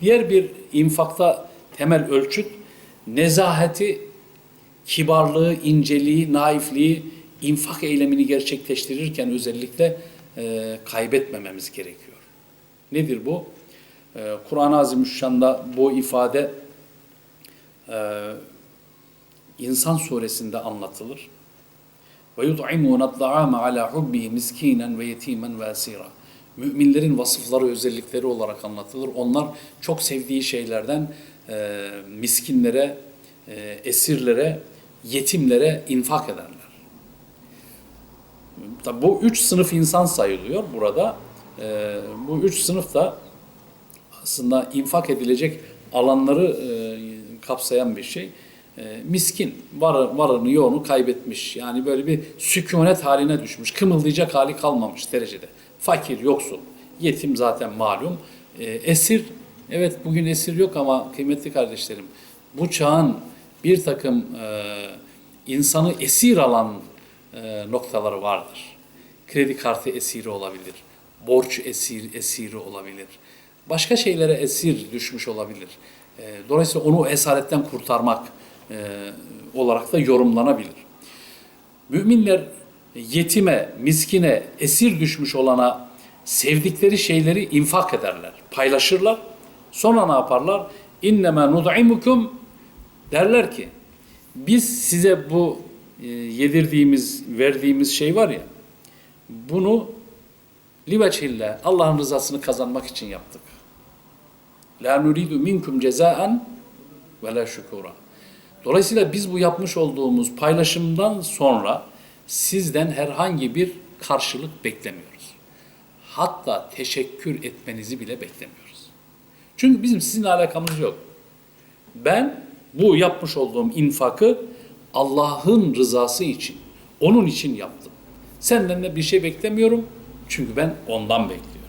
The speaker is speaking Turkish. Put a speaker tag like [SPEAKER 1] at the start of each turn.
[SPEAKER 1] Diğer bir infakta temel ölçüt nezaheti, kibarlığı, inceliği, naifliği, infak eylemini gerçekleştirirken özellikle e, kaybetmememiz gerekiyor. Nedir bu? E, Kur'an-ı Azimüşşan'da bu ifade e, İnsan suresinde anlatılır. Ve yut'imûne ala hubbihi miskinen ve yetimen ve esira. Müminlerin vasıfları, özellikleri olarak anlatılır. Onlar çok sevdiği şeylerden e, miskinlere, e, esirlere, yetimlere infak ederler. Tabi bu üç sınıf insan sayılıyor burada. E, bu üç sınıf da aslında infak edilecek alanları e, kapsayan bir şey. E, miskin, var, varını yoğunu kaybetmiş. Yani böyle bir sükunet haline düşmüş. Kımıldayacak hali kalmamış derecede. Fakir, yoksul, yetim zaten malum. E, esir, evet bugün esir yok ama kıymetli kardeşlerim, bu çağın bir takım e, insanı esir alan e, noktaları vardır. Kredi kartı esiri olabilir, borç esir esiri olabilir, başka şeylere esir düşmüş olabilir. E, dolayısıyla onu esaretten kurtarmak e, olarak da yorumlanabilir. Müminler yetime, miskine, esir düşmüş olana sevdikleri şeyleri infak ederler, paylaşırlar. Sonra ne yaparlar? İnnemâ nud'imukum derler ki biz size bu e, yedirdiğimiz, verdiğimiz şey var ya bunu liveçhillah Allah'ın rızasını kazanmak için yaptık. La nuridu minkum cezaen ve la şükura. Dolayısıyla biz bu yapmış olduğumuz paylaşımdan sonra sizden herhangi bir karşılık beklemiyoruz. Hatta teşekkür etmenizi bile beklemiyoruz. Çünkü bizim sizinle alakamız yok. Ben bu yapmış olduğum infakı Allah'ın rızası için, onun için yaptım. Senden de bir şey beklemiyorum çünkü ben ondan bekliyorum.